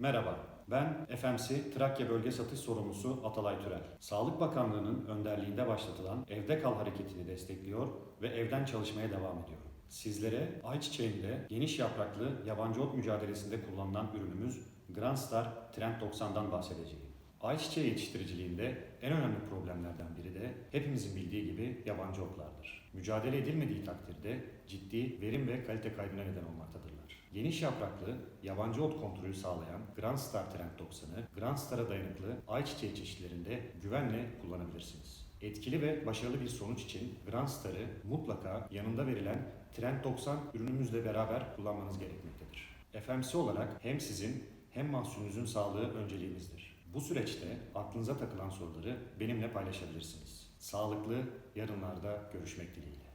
Merhaba, ben FMC Trakya Bölge Satış Sorumlusu Atalay Türel. Sağlık Bakanlığı'nın önderliğinde başlatılan Evde Kal hareketini destekliyor ve evden çalışmaya devam ediyorum. Sizlere ayçiçeğinde geniş yapraklı yabancı ot mücadelesinde kullanılan ürünümüz Grand Star Trend 90'dan bahsedeceğim. Ayçiçeği yetiştiriciliğinde en önemli problemlerden biri de hepimizin bildiği gibi yabancı otlardır. Mücadele edilmediği takdirde ciddi verim ve kalite kaybına neden olmaktadırlar. Geniş yapraklı yabancı ot kontrolü sağlayan Grand Star Trend 90'ı Grand Star'a dayanıklı ayçiçeği çeşitlerinde güvenle kullanabilirsiniz. Etkili ve başarılı bir sonuç için Grand Star'ı mutlaka yanında verilen Trend 90 ürünümüzle beraber kullanmanız gerekmektedir. FMC olarak hem sizin hem mahsulünüzün sağlığı önceliğimizdir. Bu süreçte aklınıza takılan soruları benimle paylaşabilirsiniz. Sağlıklı yarınlarda görüşmek dileğiyle.